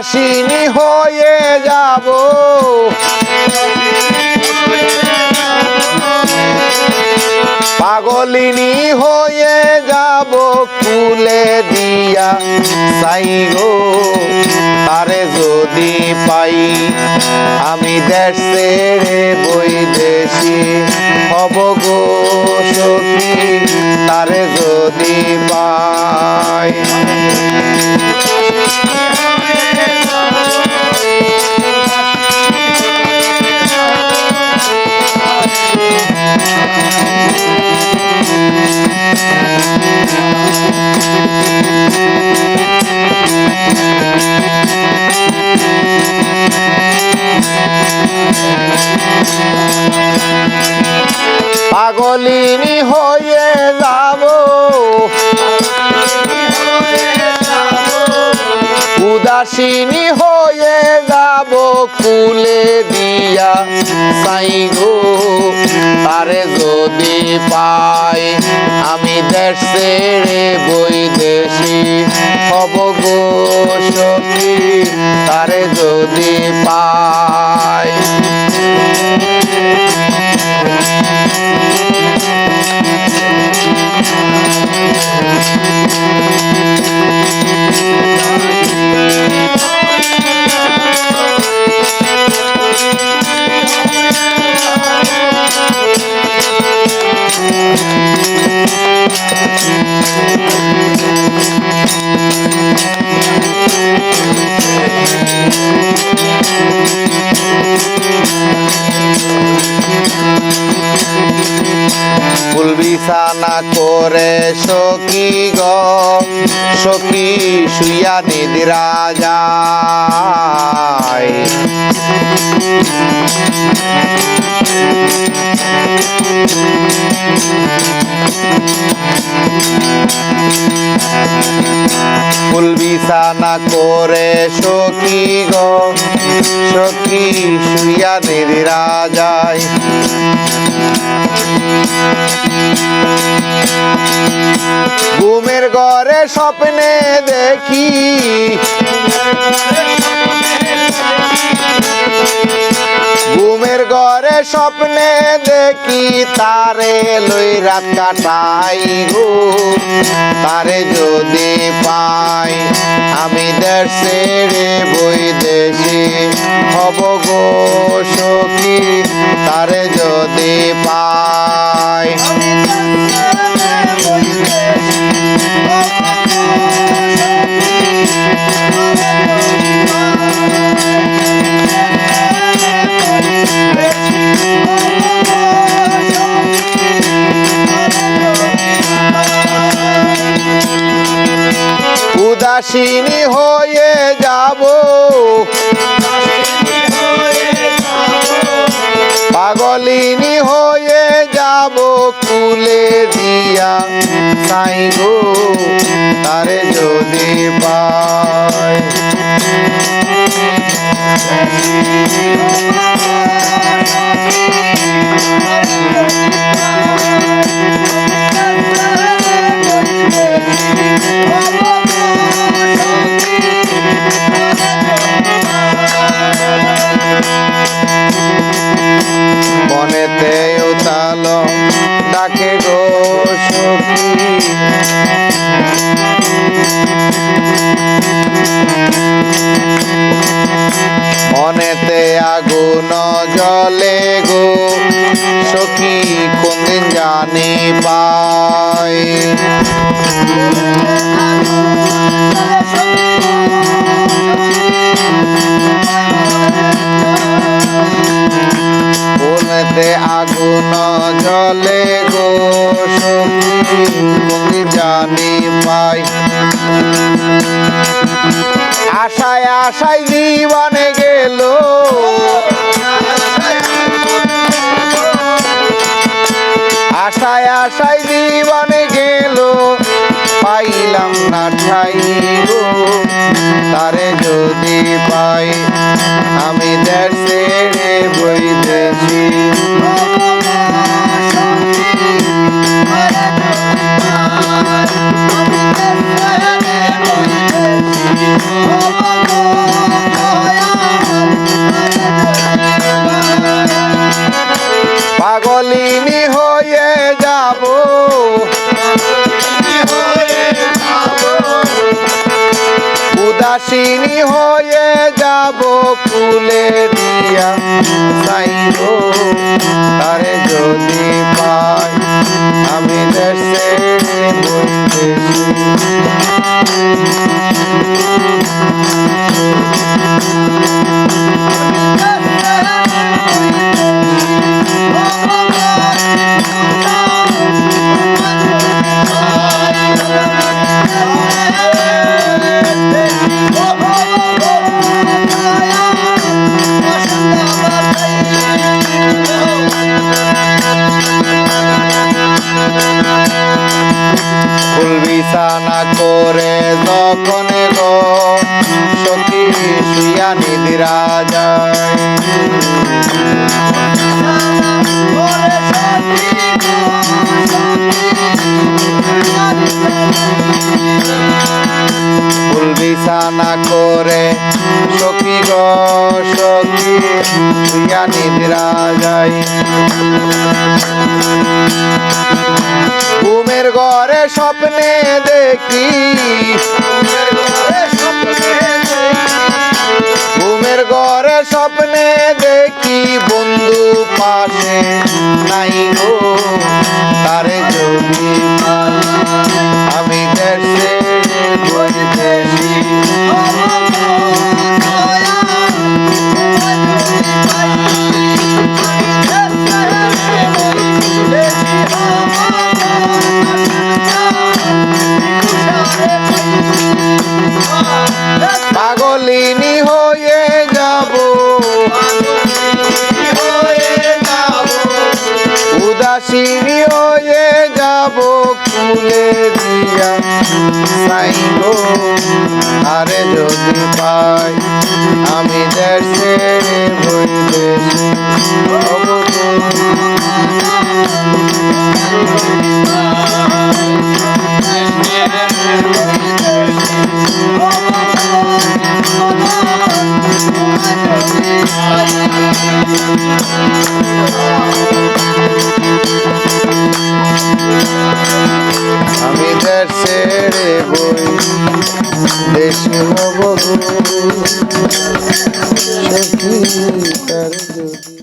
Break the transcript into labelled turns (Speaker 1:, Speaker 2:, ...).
Speaker 1: উদাসীনী হয়ে যাব। পাগলিনী হয়ে যাব কুলে দিয়া। সাই গো তারে যদি পাই, আমি দেশ ছেড়ে বৈদেশি হব গো সখী, তারে যদি পাই। পাগলিনী হয়ে যাব। উদাসীনী হয়ে যাব কুলে দিয়া। সাই গো, তারে যদি পাই, আমি দেশ ছেড়ে বৈদেশি হব গো সখী, তারে যদি করে সখী গ সখী শুইয়া নিদ্রা যায়। ফুল বিছানা করে সখী গো সখী শুইয়া নিদ্রা যায় ঘুমের ঘরে স্বপ্নে দেখি স্বপ্নে দেখি তারে লই রাত কাটাই গো তারে যদি পাই আমি দেশ বৈদেশি মনেতে উতাল ডাকে গো মনেতে আগুন জলে গো, সখী কোনদিন জানি পাই মনেতে আগুন জলে গো, সখী জানি পাই আশায় আশায় জীবনে গেল আশায় আশায় জীবনে গেল। পাইলাম না ঠাই তারে যদি পাই আমি দেশ উদাসীনী হয়ে যাব কুলে দিয়া। সাইব তারে যদি পাই আমি দেশে বলতে ফুল শুইয়া নিদিরা যায় ঘুমের ঘরে স্বপ্নে দেখি। ঘুমের ঘরে স্বপ্নে দেখি বন্ধু পাশে নাই গো, তারে যদি আমি দেশে বইতেছি। পাগলিনী সাইব আরে যদি পাই আমি দেশে বইতেছি আমি দেশে বই দেশে হব গো। সখী তার যদি